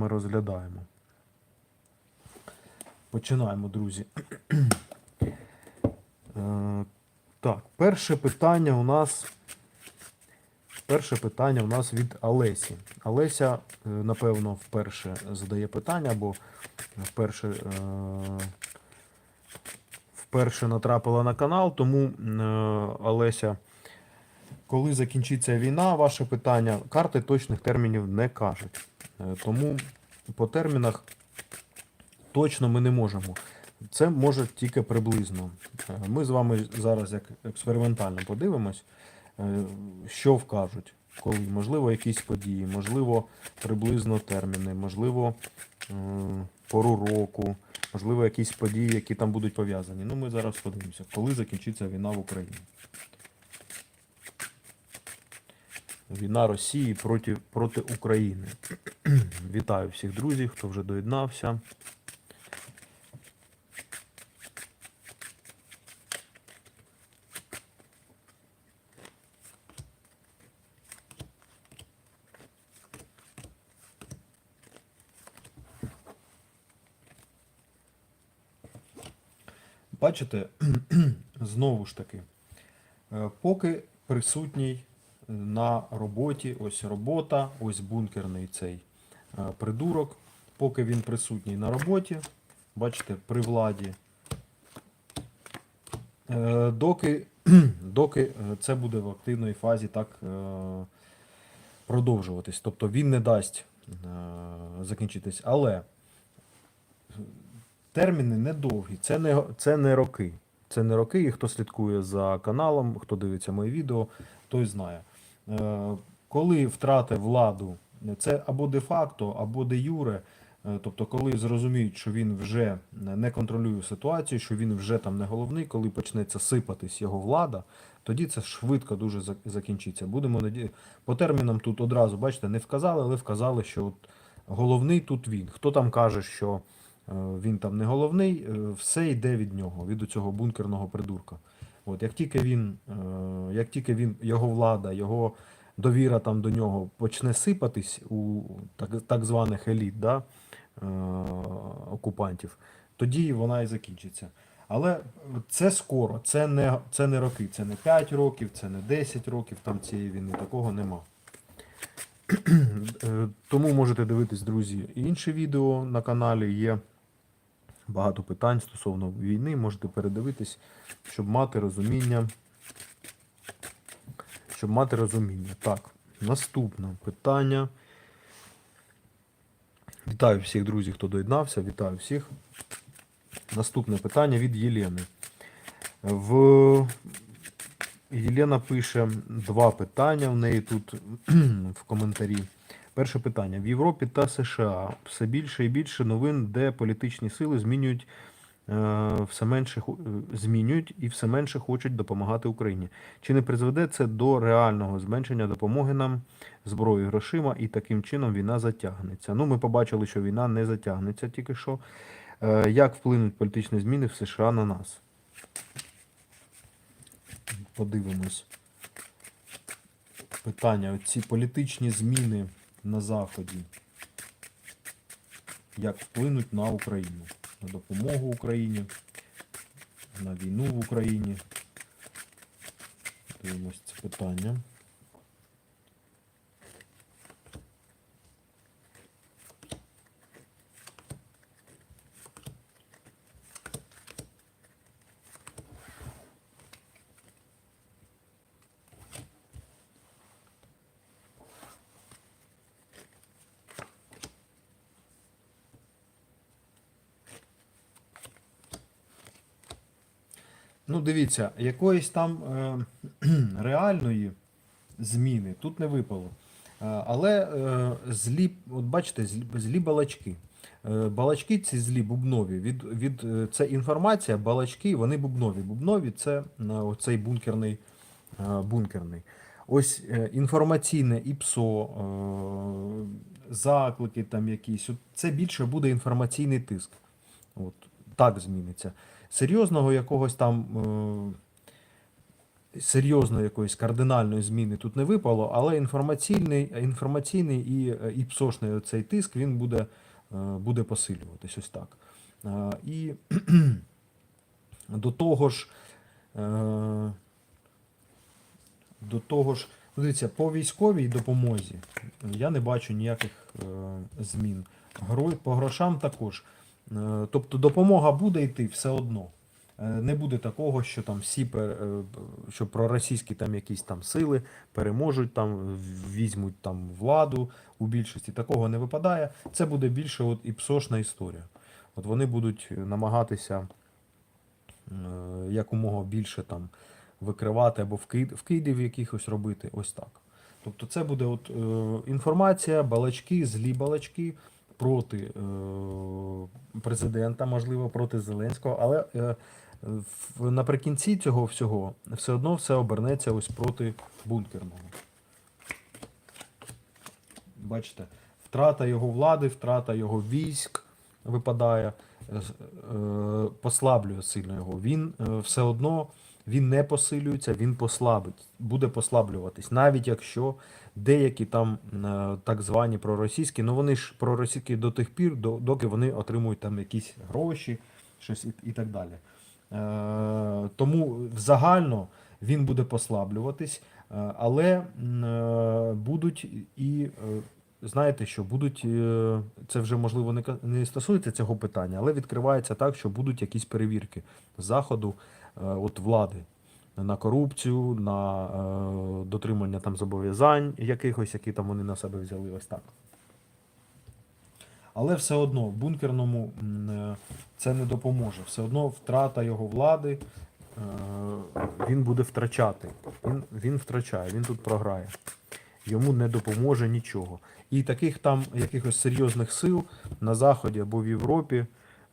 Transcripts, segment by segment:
вами розглядаємо. Починаємо, друзі. Е, Так, перше питання у нас. Перше питання у нас від Олесі. Олеся, е, напевно, вперше задає питання, або вперше, е, вперше натрапила на канал, тому Олеся, коли закінчиться війна, ваше питання, карти точних термінів не кажуть. Е, Тому по термінах точно ми не можемо. Це може тільки приблизно. Е, Ми з вами зараз як експериментально подивимось, е, що вкажуть, коли, можливо, якісь події, можливо, приблизно терміни, можливо, пору року, можливо, якісь події, які там будуть пов'язані. Ну, ми зараз подивимося, коли закінчиться війна в Україні. Війна Росії проти, проти України. Вітаю всіх друзів, хто вже доєднався. Бачите, знову ж таки, е, поки присутній на роботі, ось робота, ось бункерний цей е, придурок, поки він присутній на роботі, бачите, при владі, е, доки, доки е, це буде в активній фазі так продовжуватись. Тобто він не дасть закінчитись. Але терміни недовгі, це не, це не роки. Це не роки, і хто слідкує за каналом, хто дивиться мої відео, той знає. Е, Коли втратив владу, це або де-факто, або де-юре, е, тобто коли зрозуміють, що він вже не контролює ситуацію, що він вже там не головний, коли почнеться сипатись його влада, тоді це швидко дуже закінчиться. Будемо наді... По термінам тут одразу, бачите, не вказали, але вказали, що от головний тут він. Хто там каже, що е, він там не головний, все йде від нього, від цього бункерного придурка. От, як тільки він, е, як тільки він, його влада, його довіра там до нього почне сипатись у так, так званих еліт, да, е, окупантів, тоді вона і закінчиться. Але це скоро, це не, це не роки, це не 5 років, це не 10 років там цієї війни, такого нема. Е, Тому можете дивитись, друзі, і інші відео на каналі є багато питань стосовно війни, можете передивитись, щоб мати розуміння. Щоб мати розуміння. Так, наступне питання. Вітаю всіх друзів, хто доєднався. Вітаю всіх. Наступне питання від Єлени. В... Єлена пише два питання в неї тут в коментарі. Перше питання. В Європі та США все більше і більше новин, де політичні сили змінюють е, все менше е, змінюють і все менше хочуть допомагати Україні. Чи не призведе це до реального зменшення допомоги нам зброї грошима, і таким чином війна затягнеться? Ну, ми побачили, що війна не затягнеться тільки що. Е, Як вплинуть політичні зміни в США на нас? Подивимось. Питання: оці політичні зміни на Заході. Як вплинуть на Україну? На допомогу Україні, на війну в Україні. Дивимось це питання. Ну, дивіться, якоїсь там е, реальної зміни тут не випало. Е, але е, злі, от бачите, злі, злі балачки. Е, балачки ці злі бубнові. Від, від, е, це інформація, балачки, вони бубнові. Бубнові це е, оцей бункерний. е, бункерний. Ось е, інформаційне ІПСО, е, заклики там якісь. Це більше буде інформаційний тиск. От, так зміниться. Серйозного якогось там серйозної якоїсь кардинальної зміни тут не випало, але інформаційний, інформаційний і, е, і псошний цей тиск він буде, е, буде посилюватись ось так. Е, І до того ж, е, до того ж, ну, дивіться, по військовій допомозі я не бачу ніяких е, змін. По грошам також. Е, Тобто допомога буде йти все одно. Е, Не буде такого, що там всі е, що проросійські там якісь там сили переможуть, там візьмуть там владу у більшості. Такого не випадає. Це буде більше от і псошна історія. От вони будуть намагатися якомога більше там викривати або вкид, вкидів якихось робити. Ось так. Тобто це буде от, інформація, балачки, злі балачки проти е, президента, можливо, проти Зеленського, але е, наприкінці цього всього все одно все обернеться ось проти бункерного. Бачите, втрата його влади, втрата його військ випадає, е, послаблює сильно його. Він все одно він не посилюється, він послабить, буде послаблюватись, навіть якщо деякі там е, так звані проросійські, ну вони ж проросійські до тих пір, доки вони отримують там якісь гроші, щось і, так далі. Е, тому загально він буде послаблюватись, е, але будуть і. Знаєте, що будуть, це вже можливо не стосується цього питання, але відкривається так, що будуть якісь перевірки заходу от влади на корупцію, на е, дотримання там зобов'язань якихось, які там вони на себе взяли, ось так. Але все одно в бункерному е, це не допоможе. Все одно втрата його влади е, він буде втрачати. Він, він втрачає, він тут програє. Йому не допоможе нічого. І таких там якихось серйозних сил на Заході або в Європі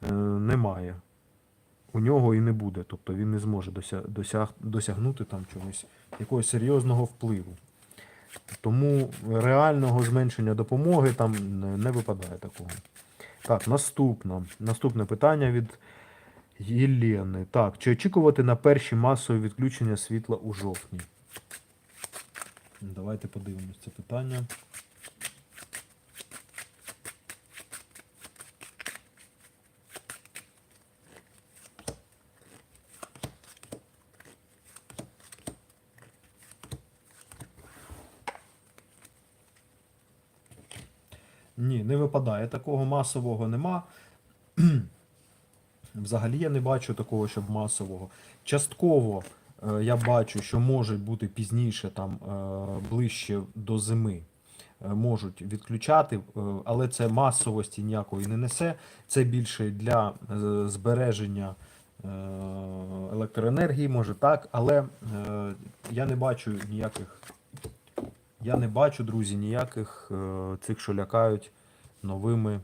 е, немає. У нього і не буде. Тобто він не зможе дося- досяг, досягнути там чогось, якогось серйозного впливу. Тому реального зменшення допомоги там не- випадає такого. Так, наступне. Наступне питання від Єлени. Так, чи очікувати на перші масові відключення світла у жовтні? Давайте подивимось це питання. Ні, не випадає. Такого масового нема. Взагалі я не бачу такого, щоб масового. Частково е, я бачу, що може бути пізніше, там е, ближче до зими. е, Можуть відключати, е, але це масовості ніякої не несе. Це більше для е, збереження е, електроенергії, може так, але е, я не бачу ніяких. Я не бачу, друзі, ніяких е, цих, що лякають новими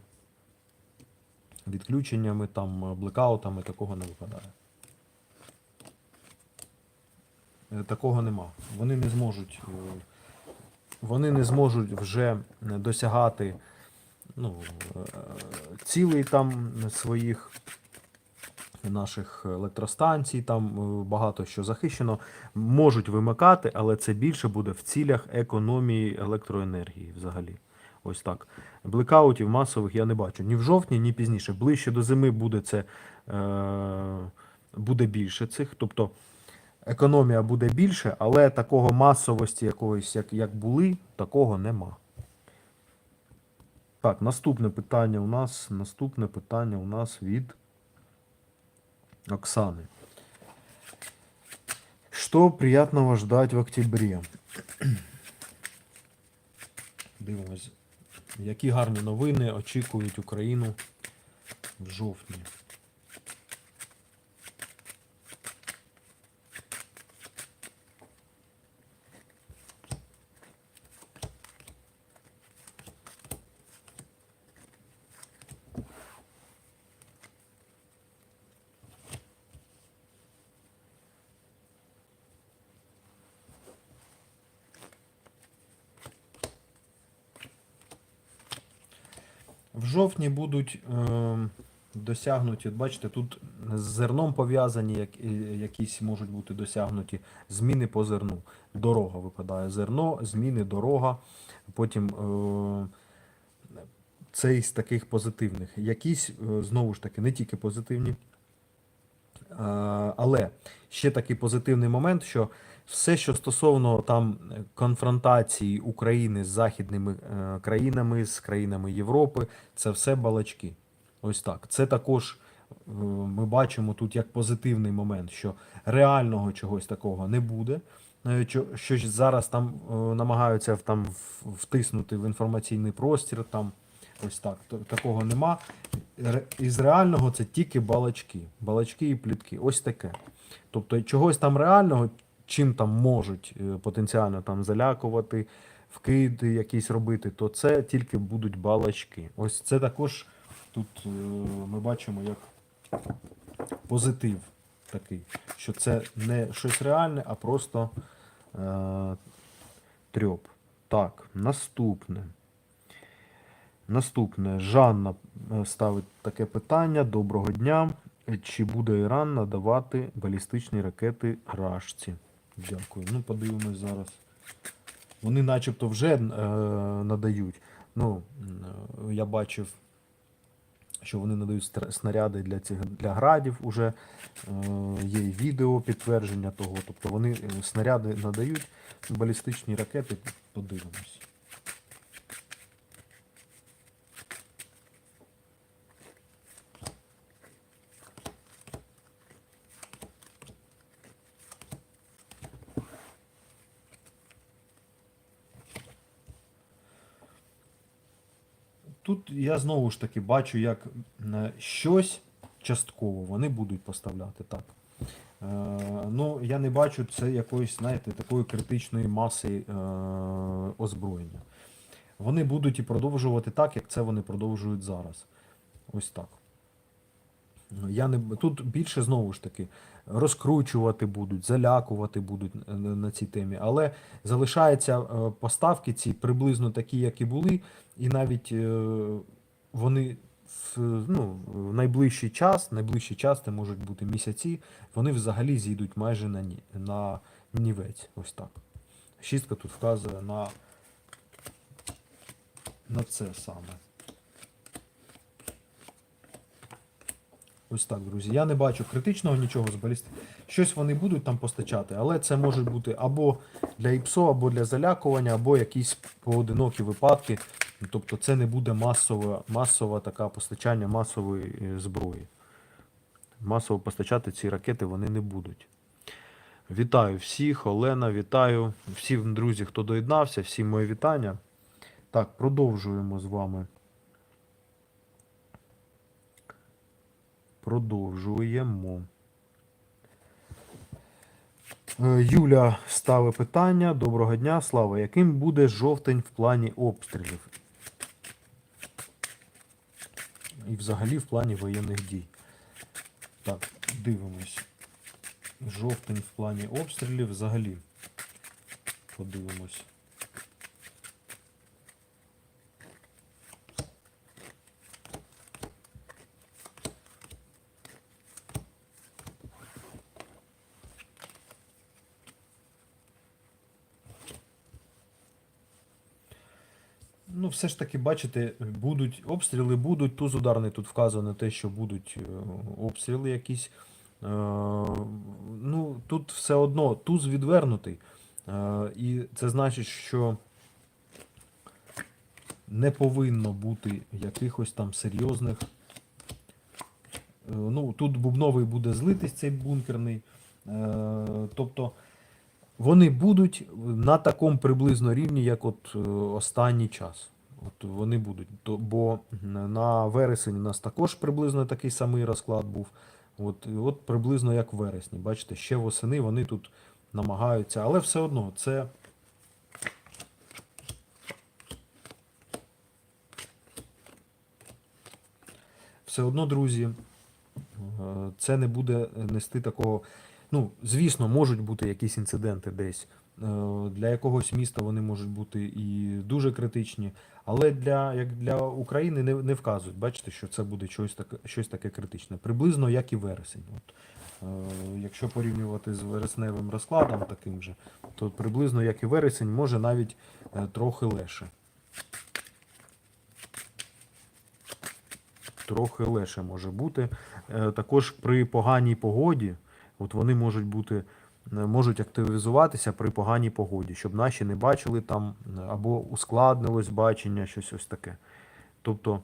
відключеннями, там, е, блекаутами, такого не випадає. Е, Такого нема. Вони не зможуть. Вони не зможуть вже досягати ну, цілей там своїх наших електростанцій, там е, багато що захищено, можуть вимикати, але це більше буде в цілях економії електроенергії взагалі. Ось так. Блекаутів масових я не бачу ні в жовтні, ні пізніше. Ближче до зими буде це е, буде більше цих. Тобто економія буде більше, але такого масовості якоїсь, як, як були, такого нема. Так, наступне питання у нас. Наступне питання у нас від Оксаны. Что приятного ждать в октябре? Дивимось, які гарні новини очікують Україну в жовтні. В жовтні будуть е, досягнуті. Бачите, тут з зерном пов'язані, як, якісь можуть бути досягнуті зміни по зерну. Дорога випадає. Зерно, зміни, дорога. Потім е, це із таких позитивних. Якісь, е, знову ж таки, не тільки позитивні. Е, Але ще такий позитивний момент, що все, що стосовно там конфронтації України з західними е, країнами, з країнами Європи, це все балачки. Ось так. Це також е, ми бачимо тут як позитивний момент, що реального чогось такого не буде. Що- зараз там намагаються там втиснути в інформаційний простір. Там ось так. Такого нема. Із реального це тільки балачки. Балачки і плітки. Ось таке. Тобто чогось там реального, чим там можуть е, потенціально там залякувати, вкиди якісь робити, то це тільки будуть балачки. Ось це також тут е, ми бачимо як позитив такий, що це не щось реальне, а просто е, трьоп. Так, наступне. Наступне. Жанна е, ставить таке питання. Доброго дня. Чи буде Іран надавати балістичні ракети Рашці? Дякую. Ну, подивимось зараз. Вони начебто вже е, надають. Ну, е, я бачив, що вони надають снаряди для цих для градів. Уже е, є відео підтвердження того. Тобто вони е, снаряди надають, балістичні ракети. Подивимось. Тут я знову ж таки бачу, як е, щось частково вони будуть поставляти так. Е, ну, я не бачу це якоїсь, знаєте, такої критичної маси е, озброєння. Вони будуть і продовжувати так, як це вони продовжують зараз. Ось так. Я не тут більше знову ж таки розкручувати будуть, залякувати будуть на на цій темі, але залишаються е, поставки ці приблизно такі, як і були, і навіть е, вони в, ну, в найближчий час, найближчий час, це можуть бути місяці, вони взагалі зійдуть майже на, ні, на нівець. Ось так. Шістка тут вказує на, на це саме. Ось так, друзі. Я не бачу критичного нічого з балістики. Щось вони будуть там постачати, але це можуть бути або для ІПСО, або для залякування, або якісь поодинокі випадки. Тобто це не буде масове, масове таке постачання масової е, зброї. Масово постачати ці ракети вони не будуть. Вітаю всіх, Олена, вітаю. Всім друзі, хто доєднався, всім мої вітання. Так, продовжуємо з вами. Продовжуємо. Е, Юля ставить питання. Доброго дня, Слава. Яким буде жовтень в плані обстрілів? І взагалі в плані воєнних дій. Так, дивимось. Жовтень в плані обстрілів взагалі. Подивимось. Все ж таки, бачите, будуть обстріли, будуть. Туз ударний тут вказано те, що будуть е, обстріли якісь. Е, Ну, тут все одно туз відвернутий. Е, І це значить, що не повинно бути якихось там серйозних. Ну, тут бубновий буде злитись цей бункерний. Тобто вони будуть на такому приблизно рівні, як от останній час. От вони будуть. То, бо на вересень у нас також приблизно такий самий розклад був. От, от приблизно як в вересні. Бачите, ще восени вони тут намагаються, але все одно це. Все одно, друзі, е, це не буде нести такого. Ну, звісно, можуть бути якісь інциденти десь. Е, Для якогось міста вони можуть бути і дуже критичні, але для, як для України не, не вказують. Бачите, що це буде щось таке, щось таке критичне. Приблизно як і вересень. От, е, якщо порівнювати з вересневим розкладом таким же, то приблизно як і вересень, може навіть е, трохи легше. Трохи легше може бути. Також при поганій погоді, от вони можуть бути, можуть активізуватися при поганій погоді, щоб наші не бачили там е, або ускладнилось бачення, щось ось таке. Тобто,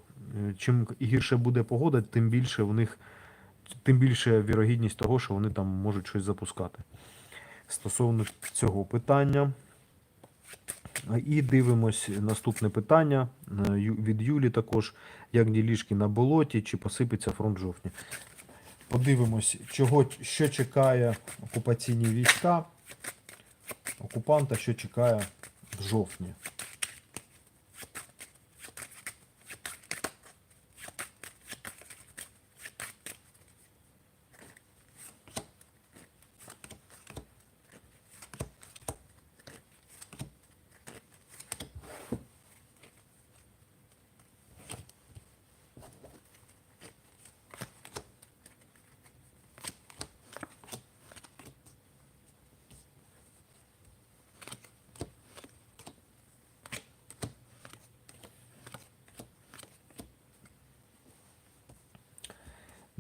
е, чим гірше буде погода, тим більше у них, тим більше вірогідність того, що вони там можуть щось запускати. Стосовно цього питання. І дивимось наступне питання е, від Юлі також. Як ділішки на болоті, чи посипеться фронт в жовтні? Подивимось, чого, що чекає окупаційні війська, окупанта, що чекає в жовтні.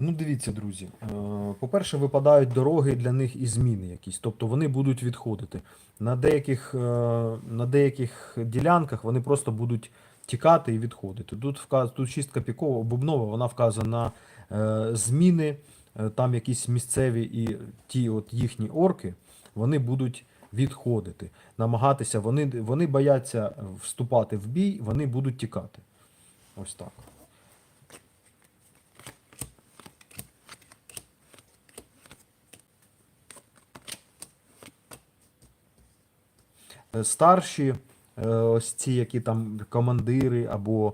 Ну, дивіться, друзі. е, По-перше, випадають дороги для них і зміни якісь. Тобто вони будуть відходити. На деяких, е, на деяких ділянках вони просто будуть тікати і відходити. Тут, вказ, тут чистка пікова, бубнова, вона вказує на е, зміни, там якісь місцеві і ті от їхні орки, вони будуть відходити, намагатися, вони, вони бояться вступати в бій, вони будуть тікати. Ось так. Старші, е, ось ці, які там командири або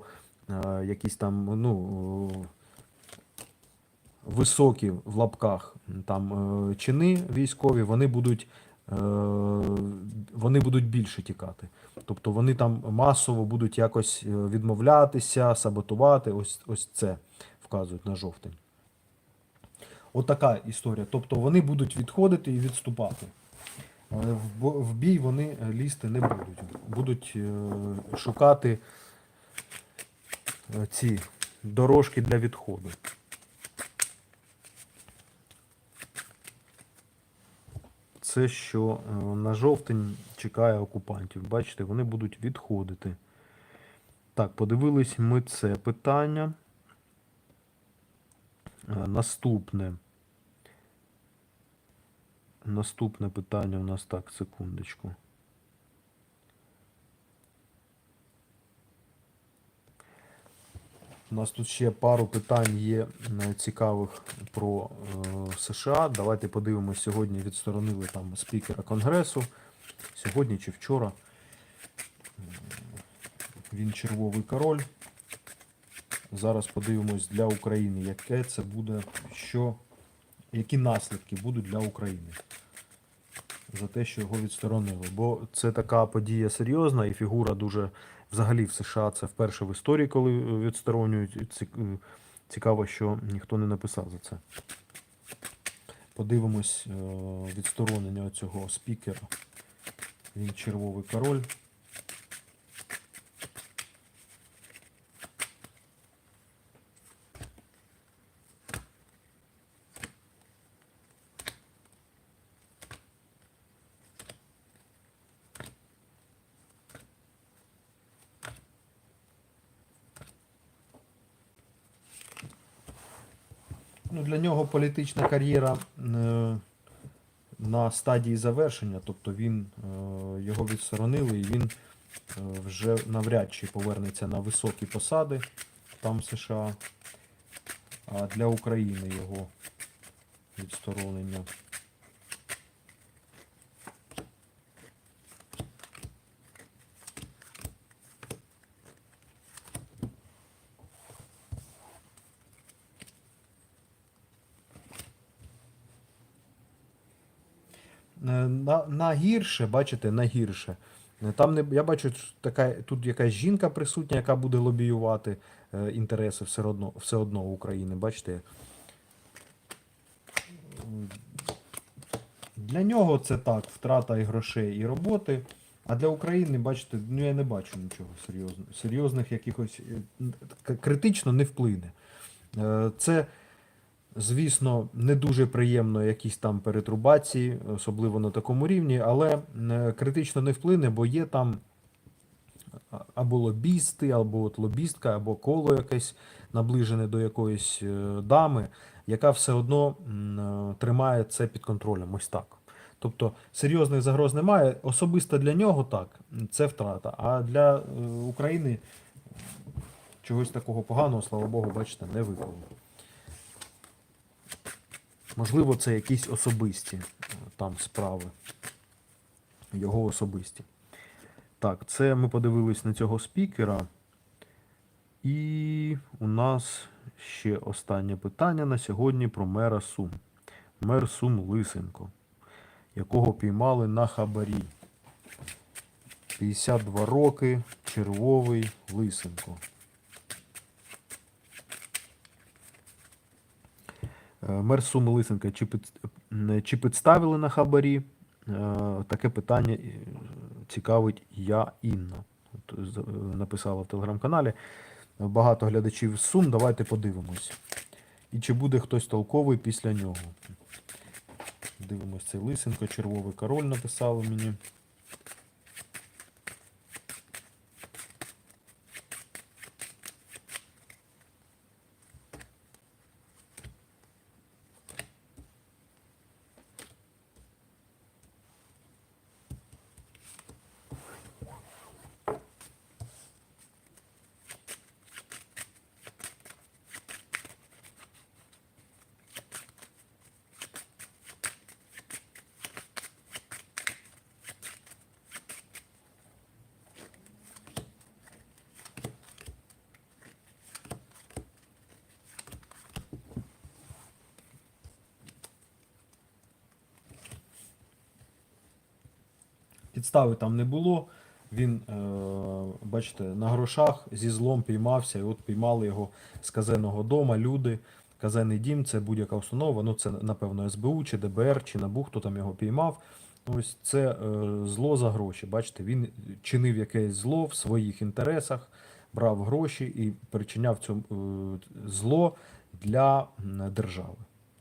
е, якісь там, ну, е, високі в лапках там е, чини військові, вони будуть, е, вони будуть більше тікати. Тобто вони там масово будуть якось е, відмовлятися, саботувати. Ось, ось це вказують на жовтень. Отака історія. Тобто вони будуть відходити і відступати. Але в бій вони е, лізти не будуть. Будуть е, шукати е, ці дорожки для відходу. Це що е, на жовтень чекає окупантів. Бачите, вони будуть відходити. Так, подивились ми це питання. Е, Наступне. Наступне питання у нас так, секундочку. У нас тут ще пару питань є цікавих про е, США. Давайте подивимось, сьогодні відсторонили там спікера Конгресу. Сьогодні чи вчора. Він червовий король. Зараз подивимось для України, яке це буде, що, які наслідки будуть для України за те, що його відсторонили. Бо це така подія серйозна і фігура дуже взагалі в США це вперше в історії, коли е, відсторонюють. Е, Цікаво, що ніхто не написав за це. Подивимось е, відсторонення цього спікера. Він червовий король. Ну, для нього політична кар'єра е, на стадії завершення, тобто він е, його відсторонили і він е, вже навряд чи повернеться на високі посади там США. А для України його відсторонення. е, на, гірше, бачите, на гірше. Е, Там не, я бачу, така, тут якась жінка присутня, яка буде лобіювати е, інтереси все одно, все одно України. Бачите. Для нього це так, втрата і грошей, і роботи. А для України, бачите, ну я не бачу нічого серйозного. Серйозних якихось е, критично не вплине. Е, Це, звісно, не дуже приємно якісь там перетрубації, особливо на такому рівні, але е, критично не вплине, бо є там або лобісти, або от лобістка, або коло якесь наближене до якоїсь е, дами, яка все одно е, тримає це під контролем. Ось так. Тобто серйозних загроз немає. Особисто для нього так, це втрата. А для України чогось такого поганого, слава Богу, бачите, не випало. Можливо, це якісь особисті е, там справи. Його особисті. Так, це ми подивились на цього спікера. І у нас ще останнє питання на сьогодні про мера Сум. Мер Сум Лисенко, якого піймали на хабарі. 52 роки, червовий Лисенко. Мер Суми Лисенка, чи, під, е, чи підставили на хабарі? Е, Таке питання е, цікавить я Інна. Е, написала в телеграм-каналі. Багато глядачів з Сум. Давайте подивимось. І чи буде хтось толковий після нього? Дивимось цей Лисенко, червовий король написали мені. Підстави там не було. Він, е, бачите, на грошах зі злом піймався, і от піймали його з казенного дома. Люди. Казенний дім це будь-яка установа. Ну це напевно СБУ, чи ДБР, чи НАБУ, хто там його піймав. Ось це е, зло за гроші. Бачите, він чинив якесь зло в своїх інтересах, брав гроші і причиняв цьому е, зло для держави.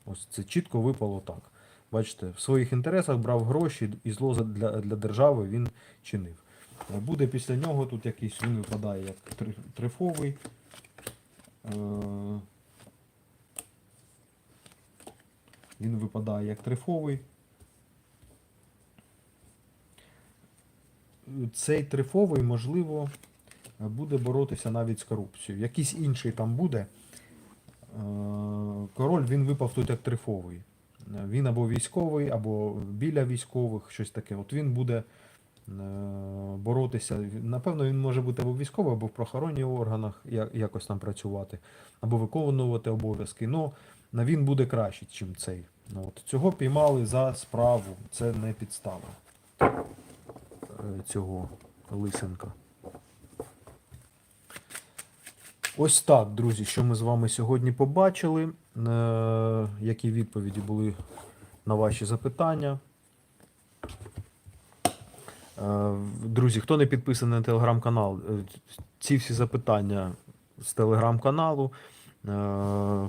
Ось це чітко випало так. Бачите, в своїх інтересах брав гроші і зло для, для держави він чинив. Буде після нього тут якийсь, він випадає як трифовий. Е, Він випадає як трифовий. Цей трифовий, можливо, буде боротися навіть з корупцією. Якийсь інший там буде. Е, Король він випав тут як трифовий. Він або військовий, або біля військових, щось таке. От він буде е, боротися. Напевно, він може бути або військовий, або в правоохоронних органах якось там працювати, або виконувати обов'язки. Ну, він буде краще, ніж цей. Ну, от, цього піймали за справу. Це не підстава е, цього Лисенка. Ось так, друзі, що ми з вами сьогодні побачили. Е, які відповіді були на ваші запитання. Е, Друзі, хто не підписаний на телеграм-канал, е, ці всі запитання з телеграм-каналу.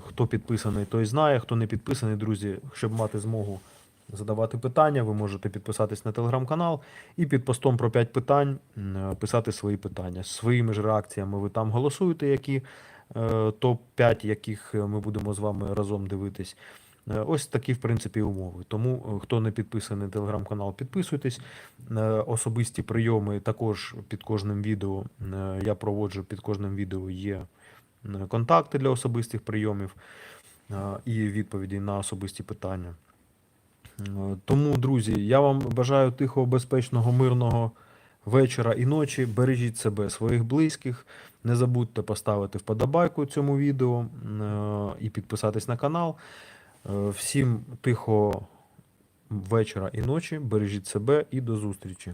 Хто підписаний, той знає. Хто не підписаний, друзі, щоб мати змогу задавати питання, ви можете підписатись на телеграм-канал і під постом про 5 питань писати свої питання. Своїми ж реакціями ви там голосуєте, які е, топ-5, яких ми будемо з вами разом дивитись. Е, Ось такі, в принципі, умови. Тому, е, хто не підписаний на телеграм-канал, підписуйтесь. Особисті прийоми також під кожним відео я проводжу під кожним відео є контакти для особистих прийомів і відповіді на особисті питання. Е, Тому, друзі, я вам бажаю тихого, безпечного, мирного вечора і ночі. Бережіть себе, своїх близьких. Не забудьте поставити вподобайку цьому відео е, і підписатись на канал. Е, Всім тихого вечора і ночі. Бережіть себе і до зустрічі.